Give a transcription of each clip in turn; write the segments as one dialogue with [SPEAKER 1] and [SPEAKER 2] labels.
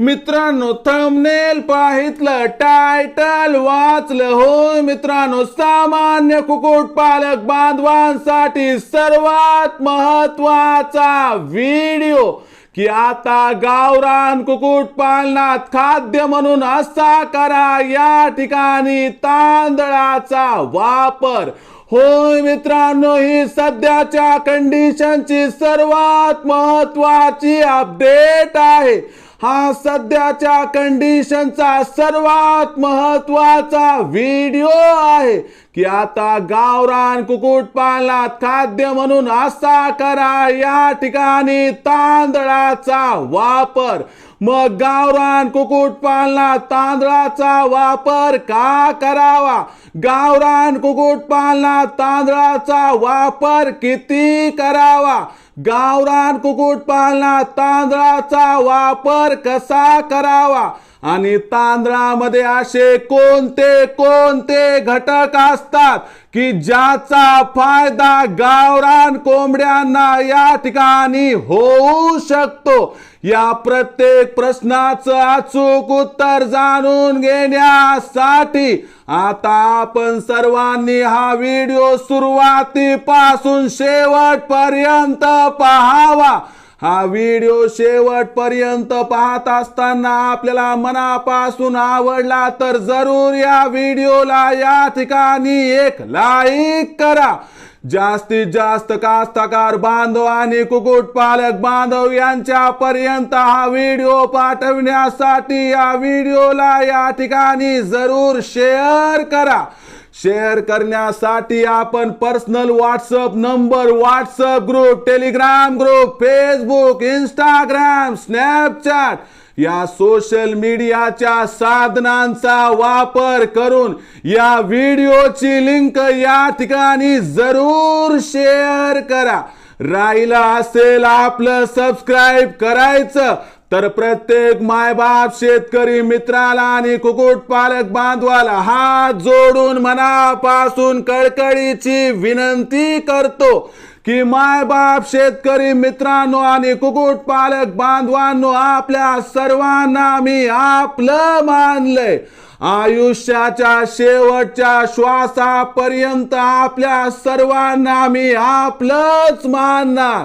[SPEAKER 1] मित्रांनो thumbnail पाहितलं title वाचलं हो मित्रांनो सामान्य कुक्कुटपालक बांधवांसाठी सर्वात महत्त्वाचा व्हिडिओ की आता गावरान कुक्कुटपालनात खाद्य म्हणून असा करा या ठिकाणी तांदळाचा वापर. होय मित्रांनो ही सध्याच्या कंडिशनची सर्वात महत्वाची अपडेट आहे. हा सध्याच्या कंडिशनचा सर्वात महत्त्वाचा व्हिडिओ आहे की आता गावरान कुक्कुटपालनात खाद्य म्हणून असा करा या ठिकाणी तांदळाचा वापर. मग गावरान कुकुटपालनात तांदळाचा वापर का करावा? गावरान कुकुटपालनात तांदळाचा वापर किती करावा? गावरान कुक्कुटपालनात तांदळाचा वापर कसा करावा? आणि तांदळामध्ये असे कोणते कोणते घटक असतात की ज्याचा फायदा गावरान कोंबड्यांना या ठिकाणी होऊ शकतो? या प्रत्येक प्रश्नाचं अचूक उत्तर जाणून घेण्यासाठी आता आपण सर्वांनी हा व्हिडिओ सुरुवातीपासून शेवटपर्यंत पाहावा. हा व्हिडिओ शेवटपर्यंत पाहत असताना आपल्याला मनापासून आवडला तर जरूर या व्हिडिओला या ठिकाणी एक लाईक करा. जास्तीत जास्त कास्तकार बांधव आणि कुक्कुटपालक बांधव यांच्यापर्यंत हा व्हिडिओ पाठवण्यासाठी या व्हिडिओला या ठिकाणी जरूर शेअर करा. शेअर करण्यासाठी आपण personal WhatsApp number WhatsApp group Telegram group Facebook Instagram Snapchat या सोशल मीडियाच्या साधनांचा वापर करून या व्हिडिओची लिंक या ठिकाणी जरूर शेअर करा. राहिला असेल आपलं सबस्क्राईब करायचं तर प्रत्येक मायबाप शेतकरी मित्राला आणि कुकुट पालक बांधवाला हात जोडून मनापासून कळकळीची विनंती करतो की मायबाप शेतकरी मित्रांनो आणि कुकुट पालक बांधवांनो आपल्या सर्वांना मी आपलं मानलंय. आयुष्याच्या शेवटच्या श्वासापर्यंत आपल्या सर्वांना मी आपलंच मानणार.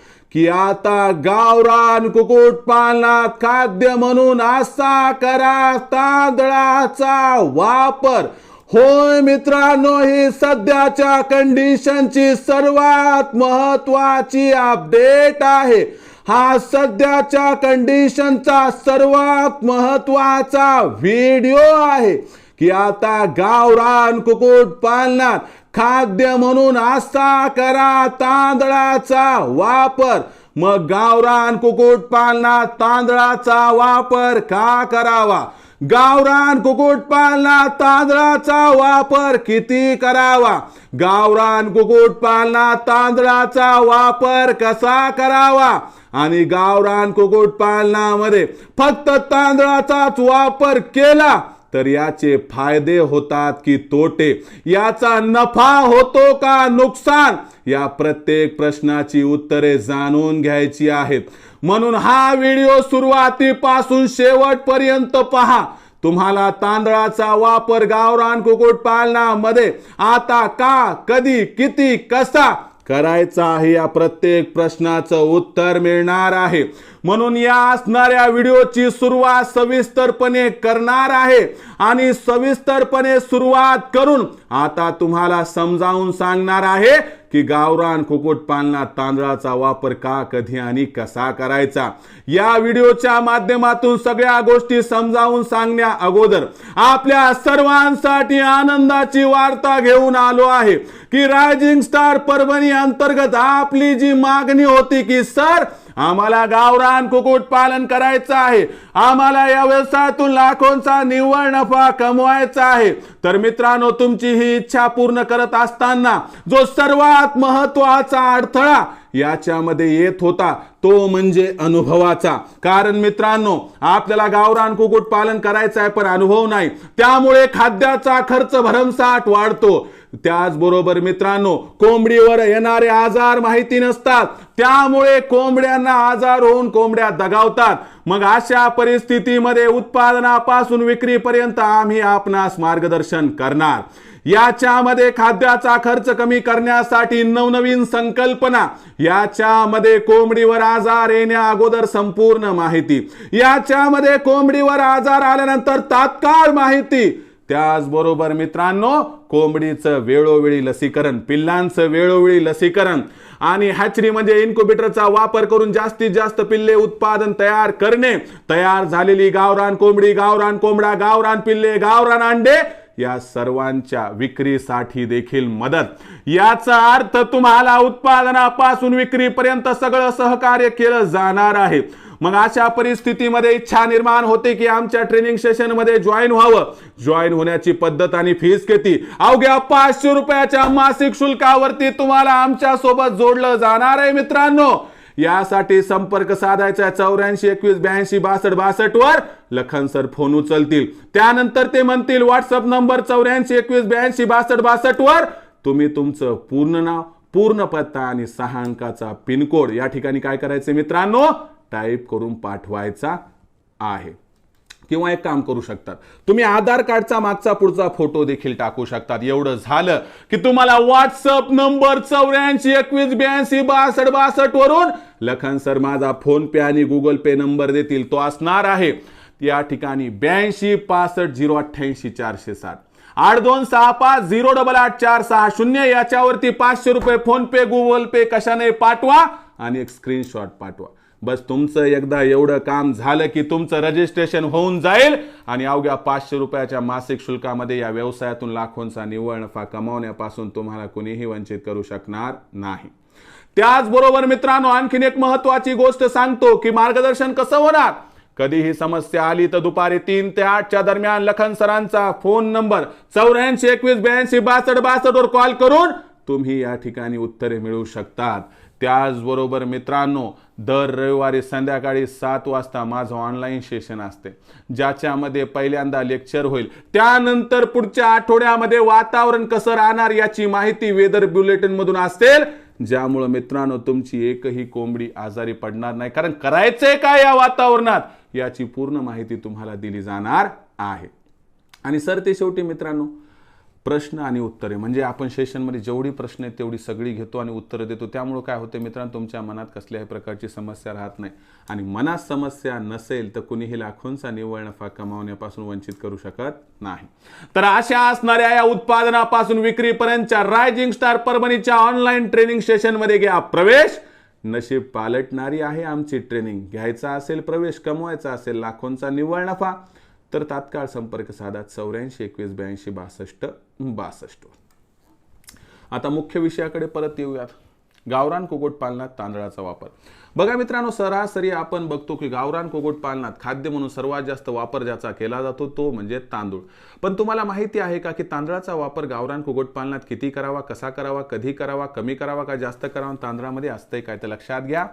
[SPEAKER 1] की आता गावरान कुक्कुटपालनात खाद्य म्हणून असा करा तांदळाचा वापर. होय मित्रांनो ही सध्याच्या कंडिशनची सर्वात महत्वाची अपडेट आहे. हा सध्याच्या कंडिशनचा सर्वात महत्त्वाचा व्हिडिओ आहे. की आता गावरान कुकुट पालनात खाद्य म्हणून असा करा तांदळाचा वापर. मग गावरान कुकुटपालनात तांदळाचा वापर का करावा? गावरान कुकुटपालनात तांदळाचा वापर किती करावा? गावरान कुकुटपालनात तांदळाचा वापर कसा करावा? आणि गावरान कुक्कुटपालनामध्ये फक्त तांदळाचाच वापर केला तर याचे फायदे होतात की तोटे? याचा नफा होतो का नुकसान? या प्रत्येक प्रश्नाची उत्तरे जाणून घ्यायची आहेत. म्हणून हा व्हिडिओ सुरुवातीपासून शेवटपर्यंत पहा. तुम्हाला तांदळाचा वापर गावरान कुक्कुटपालनामध्ये आता का कधी किती कसा करायचा आहे या प्रत्येक प्रश्नाचं उत्तर मिळणार आहे. म्हणून या असणाऱ्या व्हिडिओची सुरुवात सविस्तरपणे करणार आहे. आणि सविस्तरपणे सुरुवात करून आता तुम्हाला समजावून सांगणार आहे की गावरान कुक्कुटपालनात तांदळाचा वापर का कधी आणि कसा करायचा? या व्हिडिओच्या माध्यमातून सगळ्या गोष्टी समजावून सांगण्या अगोदर आपल्या सर्वांसाठी आनंदाची वार्ता घेऊन आलो आहे की रायझिंग स्टार परभणी अंतर्गत आपली जी मागणी होती की सर आम्हाला गावरान कुक्कुटपालन करायचं आहे. आम्हाला या व्यवसायातून लाखोंचा निव्वळ नफा कमवायचा आहे. तर मित्रांनो तुमची ही इच्छा पूर्ण करत असताना जो सर्वात महत्त्वाचा अडथळा याच्यामध्ये येत होता तो म्हणजे अनुभवाचा. कारण मित्रांनो आपल्याला गावरान कुक्कुट पालन करायचं आहे पण अनुभव नाही. त्यामुळे खाद्याचा खर्च भरमसाठ वाढतो. त्याचबरोबर मित्रांनो कोंबडीवर येणारे आजार माहिती नसतात. त्यामुळे कोंबड्यांना आजार होऊन कोंबड्या दगावतात. मग अशा परिस्थितीमध्ये उत्पादनापासून विक्रीपर्यंत आम्ही आपणास मार्गदर्शन करणार. याच्यामध्ये खाद्याचा खर्च कमी करण्यासाठी नवनवीन संकल्पना याच्यामध्ये कोंबडीवर आजार येण्या अगोदर संपूर्ण माहिती याच्यामध्ये कोंबडीवर आजार आल्यानंतर तात्काळ माहिती त्याचबरोबर मित्रांनो कोंबडीचं वेळोवेळी लसीकरण पिल्लांचं वेळोवेळी लसीकरण आणि हॅचरी म्हणजे इन्क्युबेटरचा वापर करून जास्तीत जास्त पिल्ले उत्पादन तयार करणे. तयार झालेली गावरान कोंबडी गावरान कोंबडा गावरान पिल्ले गावरान अंडे या सर्वांच्या विक्रीसाठी देखील मदत. याचा अर्थ तुम्हाला उत्पादनापासून विक्रीपर्यंत सगळं सहकार्य केलं जाणार आहे. मग अशा परिस्थितीमध्ये इच्छा निर्माण होते की आमच्या ट्रेनिंग सेशनमध्ये जॉईन व्हावं. जॉईन होण्याची पद्धत आणि फीस किती? अवघ्या पाचशे रुपयाच्या मासिक शुल्कावरती तुम्हाला आमच्यासोबत जोडलं जाणार आहे मित्रांनो. यासाठी संपर्क साधायचा चौऱ्याऐंशी एकवीस ब्याऐंशी बासष्ट बासष्ट वर. लखन सर फोन उचलतील. त्यानंतर ते म्हणतील व्हॉट्सअप नंबर चौऱ्याऐंशी एकवीस ब्याऐंशी बासष्ट बासष्ट वर. तुम्ही तुमचं पूर्ण नाव पूर्ण पत्ता आणि सहा अंकाचा पिनकोड या ठिकाणी काय करायचे मित्रांनो? टाईप करून पाठवायचा आहे. किंवा एक काम करू शकतात. तुम्ही आधार कार्डचा मागचा पुढचा फोटो देखील टाकू शकतात. एवढं झालं की तुम्हाला व्हॉट्सअप नंबर चौऱ्याऐंशी एकवीस ब्याऐंशी बासष्ट बासष्ट वरून लखन सर माझा फोन पे आणि गुगल पे नंबर देतील. तो असणार आहे. या ठिकाणी ब्याऐंशी पासष्ट झिरो अठ्ठ्याऐंशी चारशे साठ. आठ दोन सहा पाच झिरो डबल आठ चार सहा शून्य. याच्यावरती पाचशे रुपये फोन पे गुगल पे कशाने पाठवा आणि एक स्क्रीनशॉट पाठवा. बस तुमचं एकदा एवढं काम झालं की तुमचं रजिस्ट्रेशन होऊन जाईल. आणि अवघ्या पाचशे रुपयाच्या मासिक शुल्कामध्ये या व्यवसायातून लाखोंचा निव्वळ नफा कमावण्यापासून तुम्हाला कुणीही वंचित करू शकणार नाही. त्याचबरोबर मित्रांनो आणखीन एक महत्वाची गोष्ट सांगतो की मार्गदर्शन कसं होणार? कधीही समस्या आली तर दुपारी तीन ते आठच्या दरम्यान लखन सरांचा फोन नंबर चौऱ्याऐंशी एकवीस ब्याऐंशी बासष्ट बासष्ट वर कॉल करून तुम्ही या ठिकाणी उत्तरे मिळवू शकतात. त्याचबरोबर मित्रांनो दर रविवारी संध्याकाळी सात वाजता माझं ऑनलाईन सेशन असते ज्याच्यामध्ये पहिल्यांदा लेक्चर होईल. त्यानंतर पुढच्या आठवड्यामध्ये वातावरण कसं राहणार याची माहिती वेदर बुलेटिनमधून असेल ज्यामुळं मित्रांनो तुमची एकही कोंबडी आजारी पडणार नाही. कारण करायचंय काय या वातावरणात? याची पूर्ण माहिती तुम्हाला दिली जाणार आहे. आणि सर ते शेवटी मित्रांनो प्रश्न आणि उत्तरे. म्हणजे आपण सेशनमध्ये जेवढी प्रश्न आहेत तेवढी सगळी घेतो आणि उत्तरं देतो. त्यामुळं काय होते मित्रांनो तुमच्या मनात कसल्याही प्रकारची समस्या राहत नाही. आणि मनात समस्या नसेल तर कुणीही लाखोंचा निव्वळ नफा कमावण्यापासून वंचित करू शकत नाही. तर अशा असणाऱ्या या उत्पादनापासून विक्रीपर्यंतच्या रायझिंग स्टार परभणीच्या ऑनलाईन ट्रेनिंग सेशनमध्ये घ्या. प्रवेश नशीब पालटणारी आहे आमची ट्रेनिंग घ्यायचा असेल प्रवेश कमवायचा असेल लाखोंचा निव्वळ नफा. तर तात्काळ संपर्क साधा चौऱ्याऐंशी एकवीस ब्याऐंशी बासष्ट बासष्ट. आता मुख्य विषयाकडे परत येऊयात. गावरान कुक्कुटपालनात तांदळाचा वापर. बघा मित्रांनो सरासरी आपण बघतो की गावरान कुक्कुटपालनात खाद्य म्हणून सर्वात जास्त वापर ज्याचा केला जातो तो म्हणजे तांदूळ. पण तुम्हाला माहिती आहे का की तांदळाचा वापर गावरान कुक्कुटपालनात किती करावा कसा करावा कधी करावा कमी करावा का जास्त करावा? तांदळामध्ये असतंय काय ते लक्षात घ्या.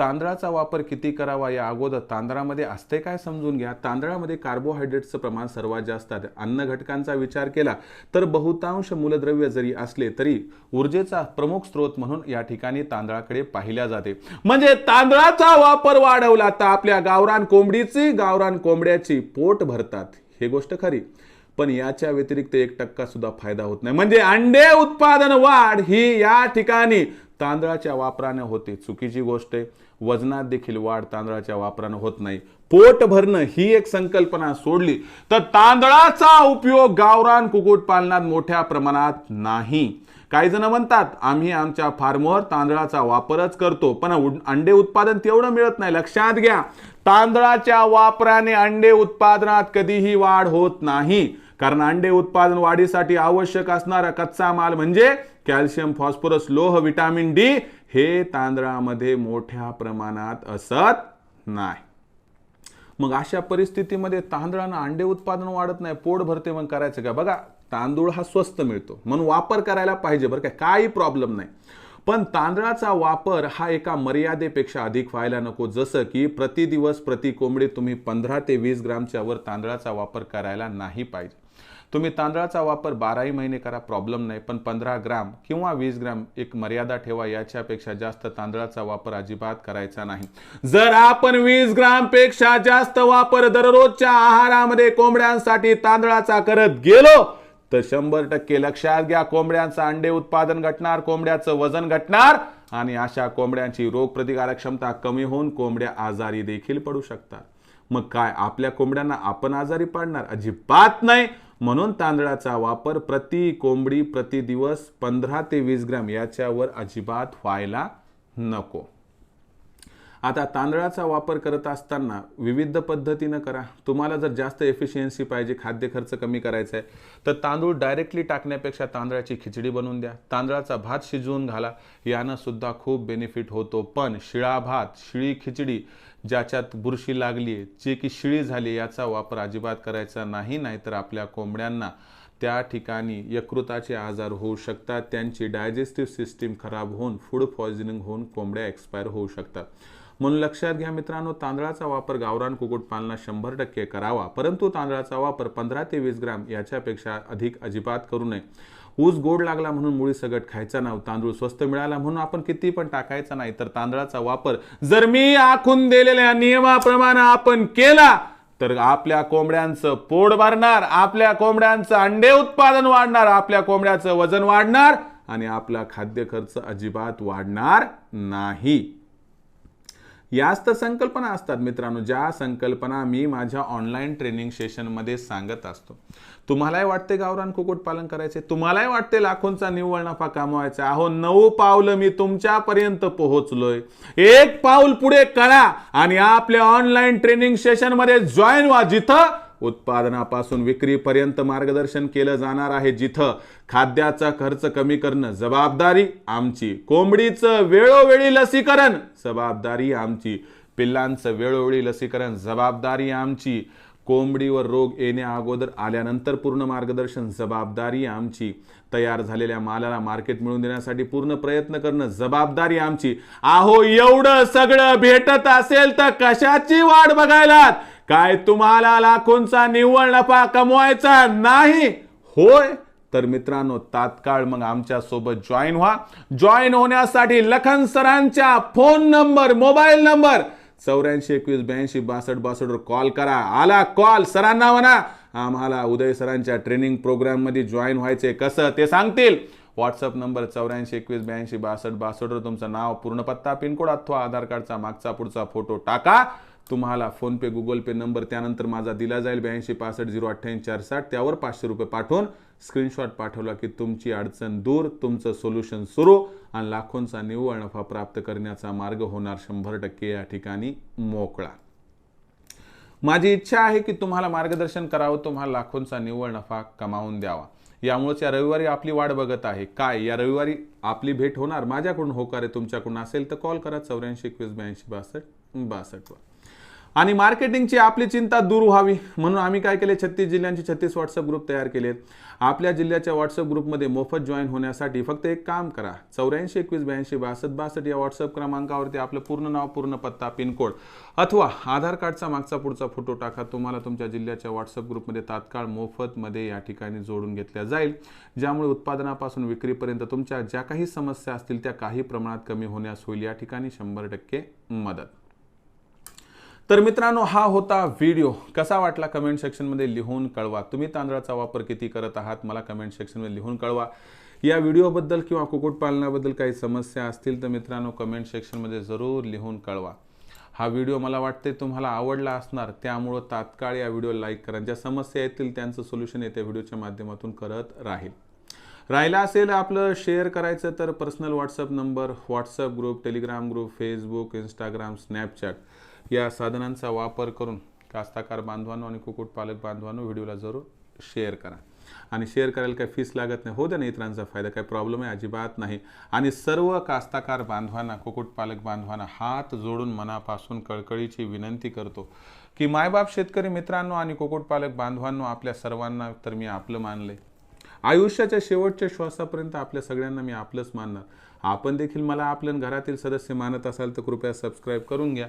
[SPEAKER 1] तांदळाचा वापर किती करावा या अगोदर तांदळामध्ये असते काय समजून घ्या. तांदळामध्ये कार्बोहायड्रेटचं प्रमाण सर्वात जास्त आहे. अन्न घटकांचा विचार केला तर बहुतांश मूलद्रव्य जरी असले तरी ऊर्जेचा प्रमुख स्रोत म्हणून या ठिकाणी तांदळाकडे पाहिल्या जाते. म्हणजे तांदळाचा वापर वाढवला तर आपल्या गावरान कोंबडीची गावरान कोंबड्याची पोट भरतात. हे गोष्ट खरी. पण याच्या व्यतिरिक्त एक टक्का सुद्धा फायदा होत नाही. म्हणजे अंडे उत्पादन वाढ ही या ठिकाणी तांदळाच्या वापराने होते. चुकीची गोष्ट आहे. वजनात देखील वाढ तांदळाच्या वापरानं होत नाही. पोट भरणं ही एक संकल्पना सोडली तर तांदळाचा उपयोग गावरान कुक्कुटपालनात मोठ्या प्रमाणात नाही. काही जण म्हणतात आम्ही आमच्या फार्मवर तांदळाचा वापरच करतो पण उड- अंडे उत्पादन तेवढं मिळत नाही. लक्षात घ्या तांदळाच्या वापराने अंडे उत्पादनात कधीही वाढ होत नाही. कारण अंडे उत्पादन वाढीसाठी आवश्यक असणारा कच्चा माल म्हणजे कॅल्शियम फॉस्फरस लोह विटामिन डी हे तांदळामध्ये मोठ्या प्रमाणात असत नाही. मग अशा परिस्थितीमध्ये तांदळानं अंडे उत्पादन वाढत नाही पोट भरते मग करायचं का बघा तांदूळ हा स्वस्त मिळतो. म्हणून वापर करायला पाहिजे बरं काय काही प्रॉब्लेम नाही. पण तांदळाचा वापर हा एका मर्यादेपेक्षा अधिक व्हायला नको. जसं की प्रति दिवस प्रति कोंबडी तुम्ही पंधरा ते वीस ग्रामच्या वर तांदळाचा वापर करायला नाही पाहिजे. तुम्ही तांदळाचा वापर बाराही महिने करा प्रॉब्लेम नाही. पण पंधरा ग्राम किंवा वीस ग्राम एक मर्यादा ठेवा याच्यापेक्षा जास्त तांदळाचा वापर अजिबात करायचा नाही. जर आपण वीस ग्रामपेक्षा जास्त वापर दररोजच्या आहारामध्ये कोंबड्यांसाठी तांदळाचा करत गेलो तर शंभर टक्के लक्षात घ्या कोंबड्यांचं अंडे उत्पादन घटणार कोंबड्याचं वजन घटणार आणि अशा कोंबड्यांची रोगप्रतिकारक क्षमता कमी होऊन कोंबड्या आजारी देखील पडू शकतात. मग काय आपल्या कोंबड्यांना आपण आजारी पडणार? अजिबात नाही. म्हणून तांदळाचा वापर प्रति कोंबडी प्रति दिवस पंधरा ते वीस ग्रॅम याच्यावर अजिबात व्हायला नको. आता तांदळाचा वापर करत असताना विविध पद्धतीनं करा. तुम्हाला जर जास्त एफिशियन्सी पाहिजे खाद्य खर्च कमी करायचा आहे तर तांदूळ डायरेक्टली टाकण्यापेक्षा तांदळाची खिचडी बनवून द्या. तांदळाचा भात शिजवून घाला. यानं सुद्धा खूप बेनिफिट होतो. पण शिळा भात शिळी खिचडी ज्याच्यात बुरशी लागली आहे जे की शिळी झाली याचा वापर अजिबात करायचा नाही नाहीतर आपल्या कोंबड्यांना त्या ठिकाणी यकृताचे आजार होऊ शकतात. त्यांची डायजेस्टिव्ह सिस्टीम खराब होऊन फूड पॉयझनिंग होऊन कोंबड्या एक्सपायर होऊ शकतात. म्हणून लक्षात घ्या मित्रांनो तांदळाचा वापर गावरान कुक्कुटपालना शंभर टक्के करावा परंतु तांदळाचा वापर पंधरा ते वीस ग्राम याच्यापेक्षा अधिक अजिबात करू नये. ऊस गोड लागला म्हणून मुळी सगट खायचा नाही तांदूळ स्वस्त मिळाला म्हणून आपण किती पण टाकायचा नाही तर तांदळाचा वापर जर मी आखून दिलेल्या नियमाप्रमाणे आपण केला तर आपल्या कोंबड्यांचं पोट भरणार आपल्या कोंबड्यांचं अंडे उत्पादन वाढणार आपल्या कोंबड्याचं वजन वाढणार आणि आपला खाद्य खर्च अजिबात वाढणार नाही. याच तर संकल्पना असतात मित्रांनो ज्या संकल्पना मी माझ्या ऑनलाईन ट्रेनिंग सेशनमध्ये सांगत असतो. तुम्हालाही वाटते गावरान कुक्कुटपालन करायचे? तुम्हालाही वाटते लाखोंचा निव्वळ नफा कमवायचा? अहो नऊ पावलं मी तुमच्यापर्यंत पोहोचलोय. एक पाऊल पुढे करा आणि आपल्या ऑनलाईन ट्रेनिंग सेशनमध्ये जॉईन व्हा जिथं उत्पादनापासून विक्रीपर्यंत मार्गदर्शन केलं जाणार आहे जिथं खाद्याचा खर्च कमी करणं जबाबदारी आमची. कोंबडीचं वेळोवेळी लसीकरण जबाबदारी आमची. पिल्लांचं वेळोवेळी लसीकरण जबाबदारी आमची. कोंबडीवर रोग येण्या अगोदर आल्यानंतर पूर्ण मार्गदर्शन जबाबदारी आमची. तयार झालेल्या मालाला मार्केट मिळवून देण्यासाठी पूर्ण प्रयत्न करणं जबाबदारी आमची. आहो एवढं सगळं भेटत असेल तर कशाची वाट बघायलात? काय तुम्हाला लाखोंचा निव्वळ नफा कमवायचा नाही? होय? तर मित्रांनो तात्काळ मग आमच्यासोबत जॉईन व्हा. जॉईन होण्यासाठी लखन सरांच्या फोन नंबर मोबाईल नंबर चौऱ्याऐंशी एकवीस ब्याऐंशी बासष्ट बासष्टवर कॉल करा. आला कॉल सरांना म्हणा. आम्हाला उदय सरांच्या ट्रेनिंग प्रोग्राममध्ये जॉईन व्हायचे कसं? ते सांगतील. व्हॉट्सअप नंबर चौऱ्याऐंशी एकवीस ब्याऐंशी बासष्ट बासष्टवर तुमचं नाव पूर्ण पत्ता पिनकोड अथवा आधार कार्डचा मागचा पुढचा फोटो टाका. तुम्हाला फोनपे गुगल पे नंबर त्यानंतर माझा दिला जाईल ब्याऐंशी पासष्ट झिरो अठ्ठ्याऐंशी चार साठ. त्यावर पाचशे रुपये पाठवून स्क्रीनशॉट पाठवला की तुमची अडचण दूर तुमचं सोल्युशन सुरू आणि लाखोंचा निव्वळ नफा प्राप्त करण्याचा मार्ग होणार शंभर टक्के या ठिकाणी मोकळा. माझी इच्छा आहे की तुम्हाला मार्गदर्शन करावं तुम्हाला लाखोंचा निव्वळ नफा कमावून द्यावा. यामुळेच या रविवारी आपली वाट बघत आहे. काय? या रविवारी आपली भेट होणार? माझ्याकडून होकार आहे तुमच्याकडून असेल तर कॉल करा. चौऱ्याऐंशी एकवीस ब्याऐंशी बासष्ट. बासष्टवर आणि मार्केटिंगची आपली चिंता दूर व्हावी. म्हणून आम्ही काय केले? छत्तीस जिल्ह्यांचे छत्तीस व्हॉट्सअप ग्रुप तयार केलेत. आपल्या जिल्ह्याच्या व्हॉट्सअप ग्रुपमध्ये मोफत जॉईन होण्यासाठी फक्त एक काम करा. चौऱ्याऐंशी एकवीस ब्याऐंशी बासष्ट बासष्ट या व्हॉट्सअप क्रमांकावरती आपलं पूर्ण नाव पूर्ण पत्ता पिनकोड अथवा आधार कार्डचा मागचा पुढचा फोटो टाका. तुम्हाला तुमच्या जिल्ह्याच्या व्हॉट्सअप ग्रुपमध्ये तात्काळ मोफतमध्ये या ठिकाणी जोडून घेतल्या जाईल. ज्यामुळे उत्पादनापासून विक्रीपर्यंत तुमच्या ज्या काही समस्या असतील त्या काही प्रमाणात कमी होण्यास होईल. या ठिकाणी शंभर टक्के मदत. तर मित्रांनो हा होता व्हिडिओ. कसा वाटला कमेंट सेक्शनमध्ये लिहून कळवा. तुम्ही तांदळाचा वापर किती करत आहात मला कमेंट सेक्शनमध्ये लिहून कळवा. या व्हिडिओबद्दल किंवा कुक्कुटपालनाबद्दल काही समस्या असतील तर मित्रांनो कमेंट सेक्शनमध्ये जरूर लिहून कळवा. हा व्हिडिओ मला वाटते तुम्हाला आवडला असणार त्यामुळं तात्काळ या व्हिडिओ लाईक करा. ज्या समस्या येतील त्यांचं सोल्युशन येत्या व्हिडिओच्या माध्यमातून करत राहील. राहिला असेल आपलं शेअर करायचं तर personal WhatsApp number WhatsApp group Telegram group Facebook Instagram Snapchat या साधनांचा वापर करून कास्ताकार बांधवांनो आणि कुक्कुटपालक बांधवांनो व्हिडिओला जरूर शेअर करा. आणि शेअर करायला काही फीस लागत नाही. हो द्या ना इतरांचा फायदा. काही प्रॉब्लेम आहे? अजिबात नाही. आणि सर्व कास्ताकार बांधवांना कुक्कुटपालक बांधवांना हात जोडून मनापासून कळकळीची विनंती करतो की मायबाप शेतकरी मित्रांनो आणि कुक्कुटपालक बांधवांनो आपल्या सर्वांना तर मी आपलं मानलंय. आयुष्याच्या शेवटच्या श्वासापर्यंत आपल्या सगळ्यांना मी आपलंच मानणार. आपण देखील मला आपल्या घरातील सदस्य मानत असाल तर कृपया सबस्क्राईब करून घ्या.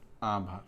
[SPEAKER 1] Um,